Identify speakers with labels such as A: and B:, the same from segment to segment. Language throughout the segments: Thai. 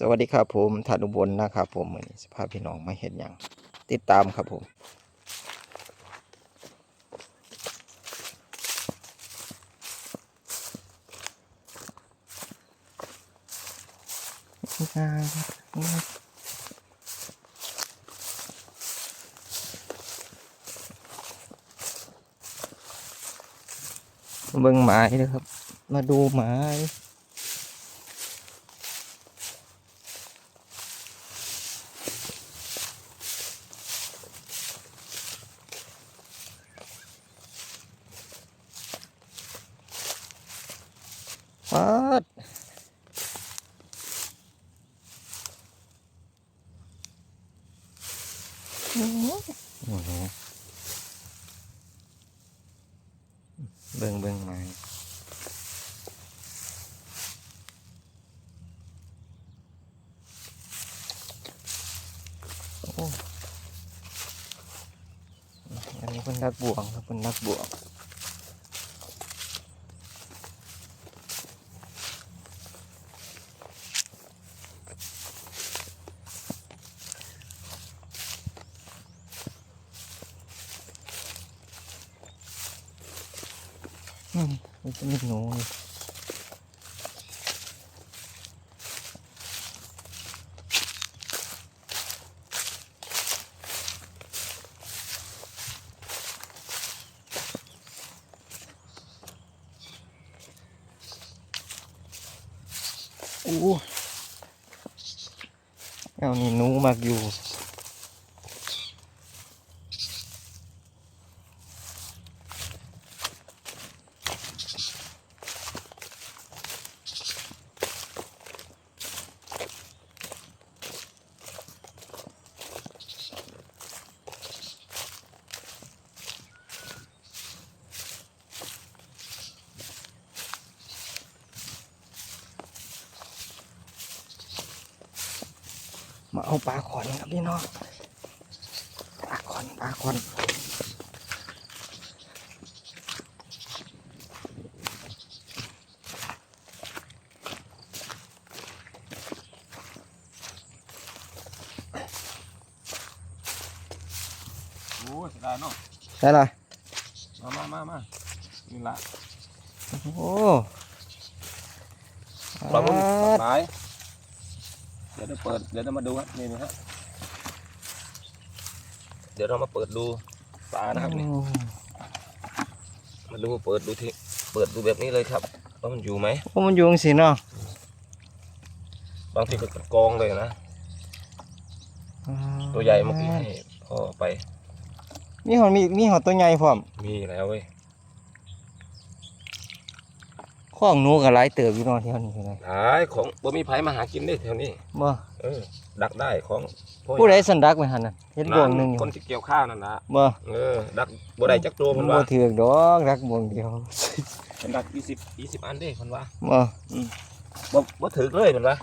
A: สวัสดีครับผมธานุบลนะครับผมวันนี้สภาพพี่น้องมาเห็นอย่างติดตามครับผมเบิ่งไม้นะครับ มาดูไม้ ปัดโอ้โหเบิ่งเบิ่งมาอ้อันนี้เป็นนักบวงครับเป็นนักบวง อื มมันจะมีหนูนี่อู้เอานี่หนูมากอยู่ มาเอาปลาขอนครับพี่น้อง ปลาขอนปลาขอน
B: โอ้เสียดายเนาะ
A: ใช่ละ
B: มามามามานี่ละ
A: โอ้
B: ปลาหมึก
A: ปลา
B: หลายเดี๋ยวเราเปิด เดี๋ยวเรามาดูครับนี่นี่ฮะ เดี๋ยวเรามาเปิดดูปลานะครับนี่มาดูเปิดดูที่เปิดดูแบบนี้เลยครับว่ามันอยู่ไหม
A: โอ้มันอยู่จังสิเนาะ
B: บางทีก็กองเลยนะตัวใหญ่เมื่อกี้ให้พ่อไป
A: มีหอดมีมีหอดตัวใหญ่พร้อม
B: มีแล้วเว้ย
A: ข้องหนูกับหลายเติบอยู่เนาะที่เขานี่คือไง
B: หายของบ่มีไผมาหากินได้แถวนี้
A: บ่
B: เออ ดักได้ของพ่อ
A: ผู้ใดสันดักไว้หันน่ะเห็นบ่วงหนึงอยู่
B: คนที่เกี่ยวข้าวนั่นนะ
A: บ่
B: เออดักบ่ได้จักตัว
A: มั
B: มันน
A: บ่
B: ว่า
A: ถือกดอกดักบ่วงเดียว
B: เป็นดักยี่สิบยี่สิบอันเด้คนว่า
A: บ่
B: บ่บ่ถือเลยมันว่า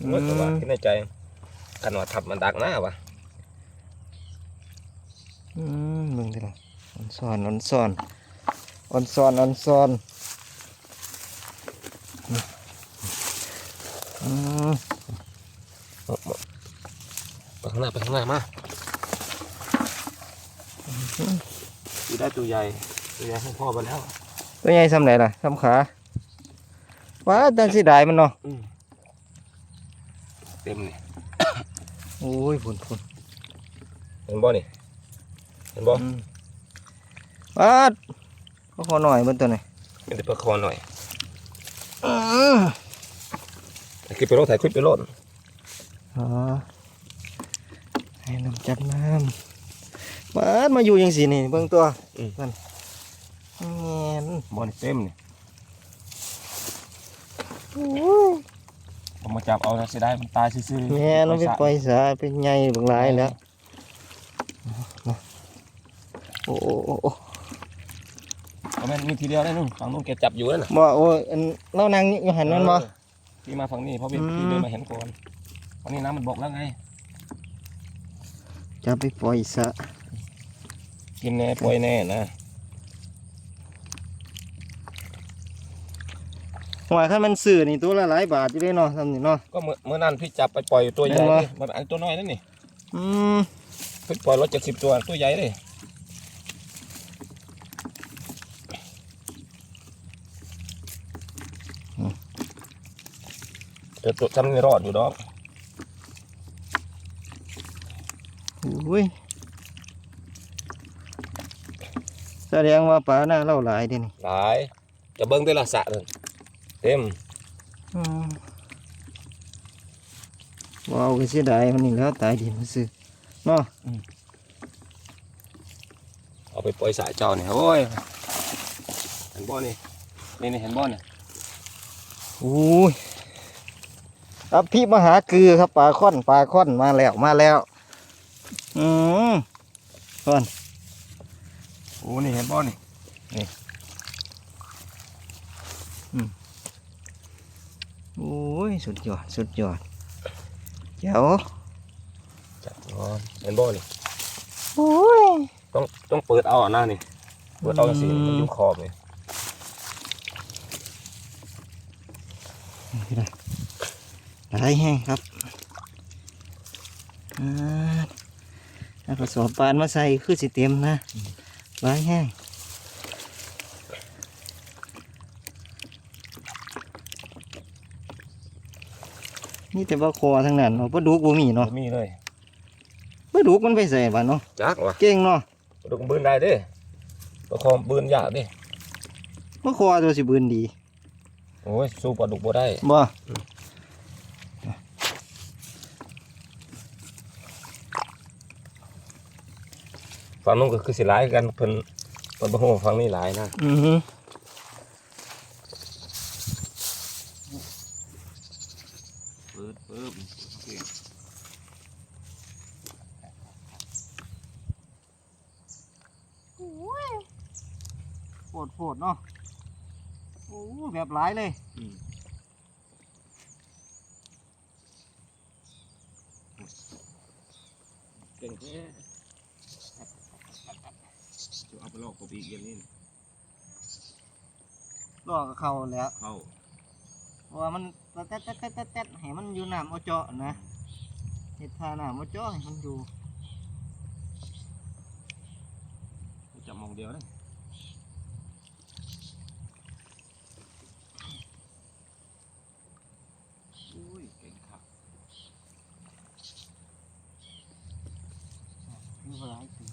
A: อื
B: เมื่อตัว
A: ม
B: คิดในใจขนาดทับมันดักหน้าวะ
A: อืมเบิ่งดิล่ะออนซ่อนออนซ่อนออนซ่อนออนซ่อนอืม
B: ไปข้างหน้าไปข้างหน้ามาดูได้ตัวใหญ่ตัวใหญ่ให้พ่อไปแล้ว
A: ตัวใหญ่ซ้ำไหนล่ะซ้ำขาว้าดันสิได้มันเนาะ
B: เต็มนี่
A: โอ้ยพุ่นพุ่น
B: เห็นบ่นี่เห็นบ่
A: ว้าดก็ขอหน่อยเบิ่งตัวไหน่อย
B: เป็นแต่ปลาคอหน่อย
A: อือ
B: คลิปไปโลดถ่ายคลิปไปโลด
A: อ๋อ น้ำจับน้ำว้าดมาอยู่ยังสินี่เบิ่งตัวนั่นแม่น
B: บ่นี่เต็มนี่
A: โอ้ย
B: ผมมาจับเอานะเสียดายมันตายซื่อๆ
A: แม่นมันเป็นปล่อยสาเป็นใหญ่บางหลายแล้วโอ้โอ้โอ้โอ้
B: เอาแม่นมีทีเดียวได้นู่นฝั่งนู้นแกจับอยู่นั่นน่ะ
A: บ่โอ้ยอันเรานั่งอยู่หันนั่นบ่
B: เออพี่มาฝั่งนี้เพราะพี่
A: อืม
B: พี่เดินมาเห็นก่อนฝั่งนี้น้ำมันบกแล้วไง
A: จะไปปล่อยสะ
B: กินแน่ปล่อยแน่นะ
A: หวยคันมันซื้อนี่ตัวละหลายบาทอยู่เด้เนาะทำนี่เนาะ
B: ก็เมื่อเมื่อนั้นพี่จับไปปล่อยตัวใหญ่
A: เห็นปะ
B: ดิมันอันตัวน้อยนั่นนี่
A: อืม
B: พี่ปล่อยรถเจ็ดสิบตัวตัวใหญ่เลยเดี๋ยวตัวทำไม่รอดอยู่ดอก
A: อุ้ยแสดงว่าปลาหน้าเล่าหลายเด้นี่
B: หลายจะเบิ้งได้ละสะเลยเต็ม
A: อืมว้าวก็เสียดายมันนี่แล้วตายดีมันซื้อเนาะ
B: เอาไปปล่อยสายเจ้าเนี่ยโอ้ยเห็นบ่อนี่นี่นี่เห็นบ่อนี่
A: อุ้ยครับพี่มหาเกือครับปลาค่อนปลาค่อนมาแล้วมาแล้ว อืมค่อน
B: โอ้นี่เห็นบ่อนี่
A: โอ้ยสุดยอดสุดยอดเจ้า
B: จับงอนเห็นบ่อนี่
A: โอ้ย
B: ต้องต้องเปิดเอาอะหน้านี่เปิดเอาสิ
A: อืม
B: มันอยู่ขอบเลย
A: หลายแห้งครับอ่า เอากระสอบปานมาใส่คือสิเต็มนะหลายแห้งนี่แต่ว่าคอทั้งนั้นเนาะปลาดุกบ่มีเนาะ
B: มีเลย
A: ปลาดุกมันไปใส่บ้านเนาะ
B: จักวะ
A: เก่งเนาะ
B: ดูกบืนได้เด้ประคองบืนยากเด้
A: ว่าคอตัวสิบืนดี
B: โอ้ยสู้ปลาดุกบ่ได้
A: บ่
B: ฝั่งนู้นก็คือสิหลายกันเพิ่นเพิ่นบ่ฮู้ว่าฝั่งนี้หลายนะ
A: อือฮึ
B: เปิดเปิด
A: โฟดโฟดเนาะโอ้แบบหลายเลย
B: เก่งแท้ จะเอาไปลอกกบอีกอย่างนี้
A: ลอกกับเขาแล้ว
B: เข้า
A: เพราะว่ามันแต๊ดแต๊ดแต๊ดแต๊ดแต๊ดให้มันอยู่น้ำเอาเจาะนะเห็ดทาน้ำเอาเจาะให้มันอยู่
B: จับมองเดียวนะอุ้ยเก่งครับ
A: อยู่หลายสิ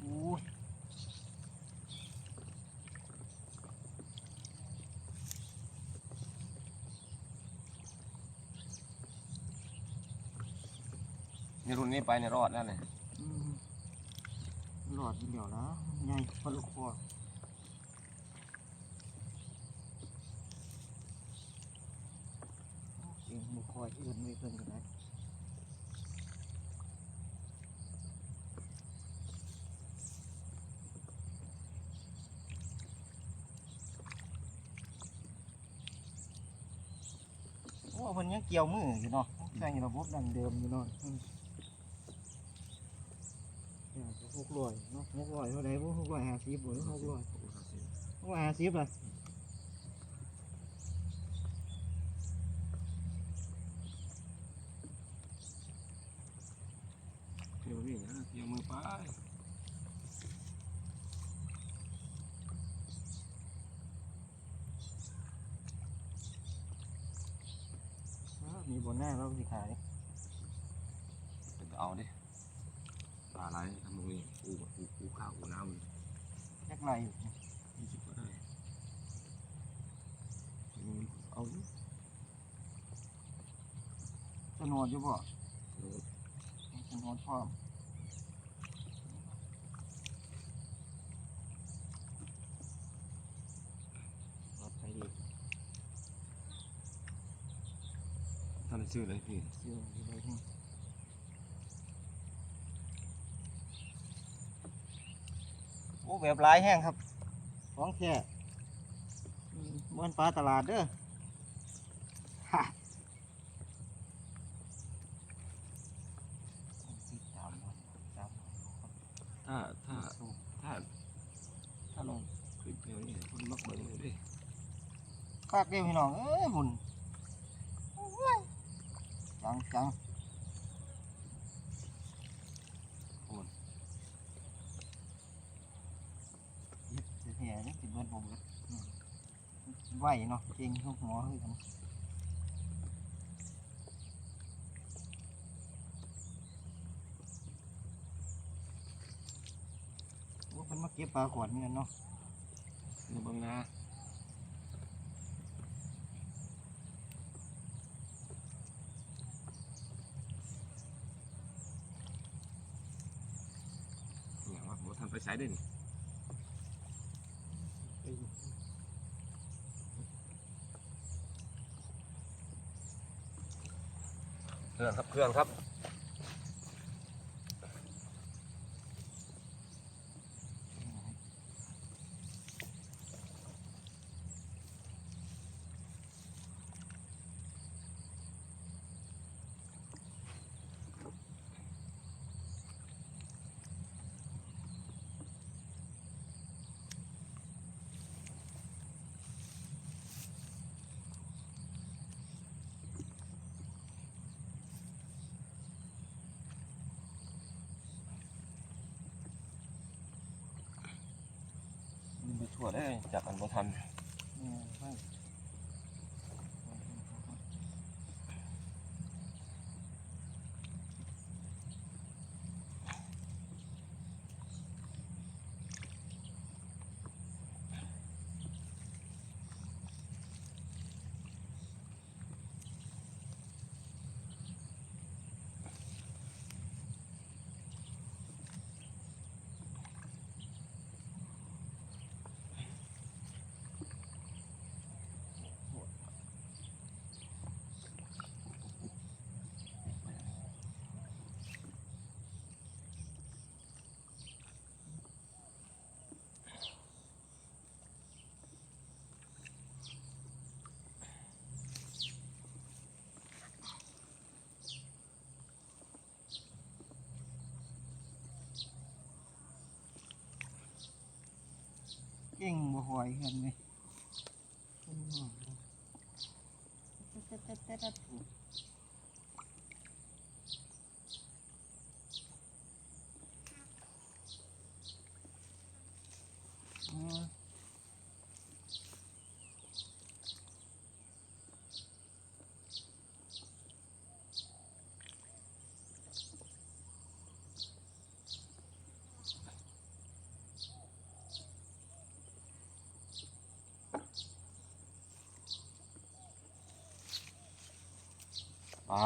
A: โอ้ย
B: นี่รุ่นนี้ไปในยรอดแล้วเนี่ย
A: อืมหลอดเดียวแล้วใหญ่พอลูกคอเสียงบุคอยอื่นไม่เพิ่นกันได้โอ้เพิ่นยังเกี่ยวมืออยู่เนาะใส่ระบบดังเดิมอยู่เนาะอืมอยากจะ หกร้อยเนาะหกร้อยเท่าไหร่บ่หกร้อยห้าสิบบ่หรือหกร้อยหกร้อยห้าสิบล่ะ
B: เดี๋ยวนี่นะเดี๋ยวมือไป
A: อ้าวมีบนหน้าเราสิขาย
B: เป็นเอาดิปลาไหลทำตรงนี้อูอูอูข้าวอูน้ำ
A: แยกไรอยู่
B: ยี่สิบก็ได้อืมเอาดิ
A: สนวนอยู่บ่
B: โน่น
A: สนวนพร้อมรถไปดี
B: ท่านได้ชื่อเลยพี่
A: เชื่ออยู่เลยนี่โอ้ แบบหลายแห้งครับ ของแท้อืมเหมือนปลาตลาดเด้อฮะติดตามบ่ตาม
B: ถ้าถ้า
A: สู้
B: ถ้าถ้าลองคลิปเดียวนี่คนมักเบิ่งอยู่ดิ
A: คักเด้พี่น้องเอ้ยหุ่นโอ้ยจังจังหุ่น เย็บเสียๆนี่ติดเบิดผมเลยอืมไหวเนาะเก่งทุกหมอคือกันโอ้เป็นมาเก็บปลาขวดนี่กันเนาะ
B: นี่บิ่งนะเนี่ยว่าบ่ทันไปใช้ได้นี่ รื่องครับเครื่องครับ มันไปทั่วได้จากอันบ่ทัน
A: อืมใช่ เก่งบ่หอยกันเลยอืม ปลา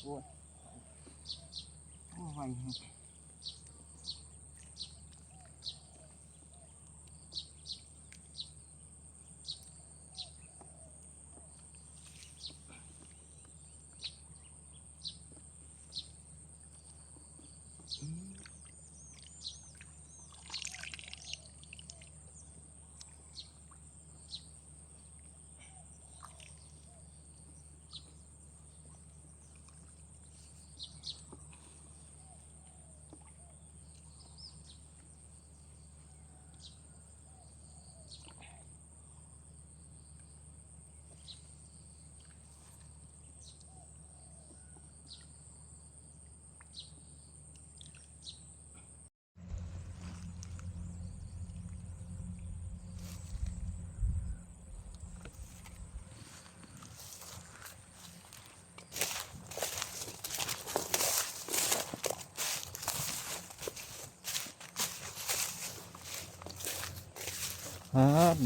A: โอ้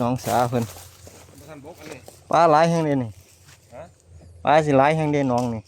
A: น้องสาเพิ่น
B: บ่ทันบกอันนี้
A: ปลาหลายแห่งเด้นี่
B: ฮะ
A: ปลาสิหลายแห่งเด้น้องนี่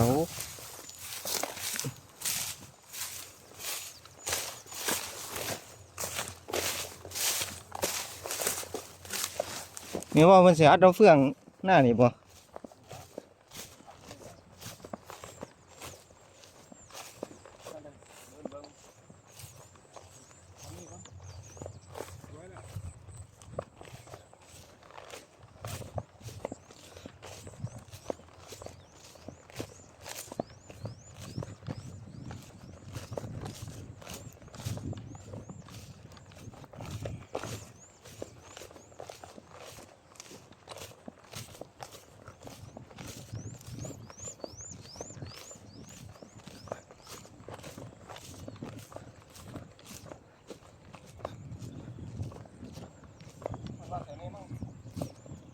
A: า
B: นี่ว่ามัน
A: เสี
B: ยอัด
A: เอาเฟืองหน้านี่บ่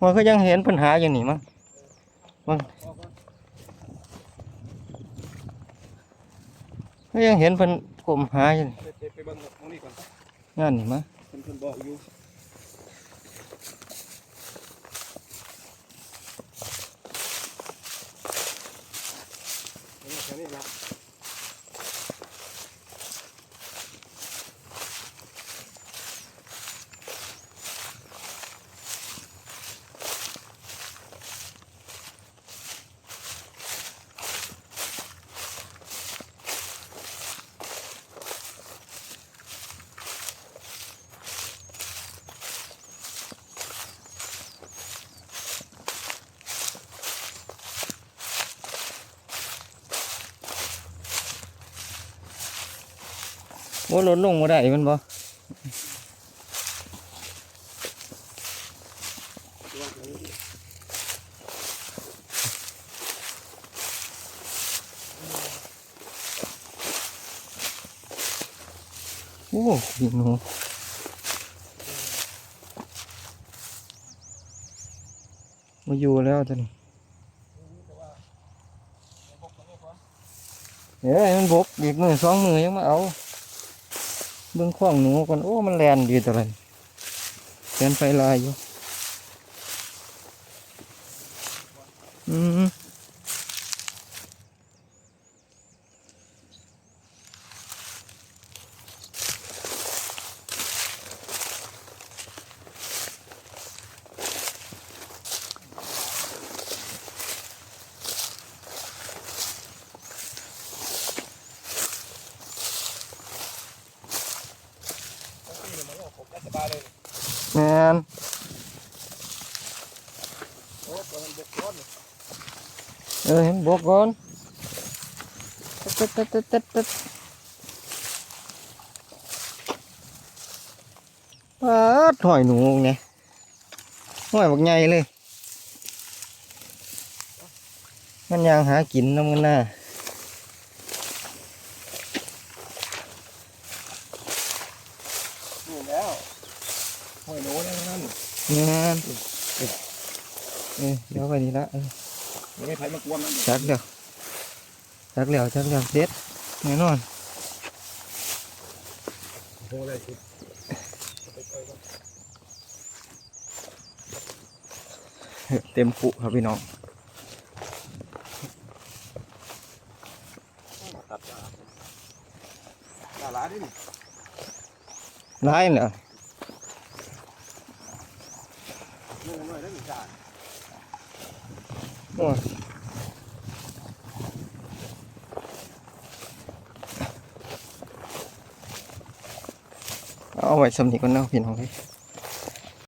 A: มันก็ยังเห็นปัญหาอย่างนี้มั้งมั้งก็ยังเห็นเพิ่นกลมหาอยู่นี่
B: ไปไปไปเบิ่งตรงนี้ก่อน
A: งานนี่มั้ง
B: เพิ่นเพิ่นบอกอยู่นี่แค่นี้ละ
A: ว่าลดลงมาได้มันบ่โอ้ยิงหนูมาอยู่แล้วตอนนี้เอ้ยมันบกอีกมือสองมือยังมาเอา เบื้องข้องหนูก่อนโอ้ มันแลนดีตัวนั้นแลนไฟลายอยู่ อืมน
B: โอ้ตัวมันบกก้อน
A: เออเห็นบอกก่อนตึ๊ดตึ๊ดตึ๊ดตึ๊ดตึ๊ดปาดหอยหนูเนี่ยหอยบักใหญ่เลย มันยังหากินน้ำมันน่า
B: นี่แล้วห้อยโน้แล้วนั่น
A: งาน เออเดี๋ยวไปนี่ละเออ
B: ยังไม่ไผมากวนมัน
A: จักเดี๋ยวจักเดี๋ยวจักเดี๋ยวเด็ดแน่นอน
B: โอ้เลยคือ
A: เต็มปุครับพี่น้อง
B: ตัดตาตาหลาดินี่
A: ร้ายเหรอ
B: นี่หน่อยได้หนึ่งจาน
A: โอ้ย เอาไว้สำนีก่อนเนาะพี่น้องเลย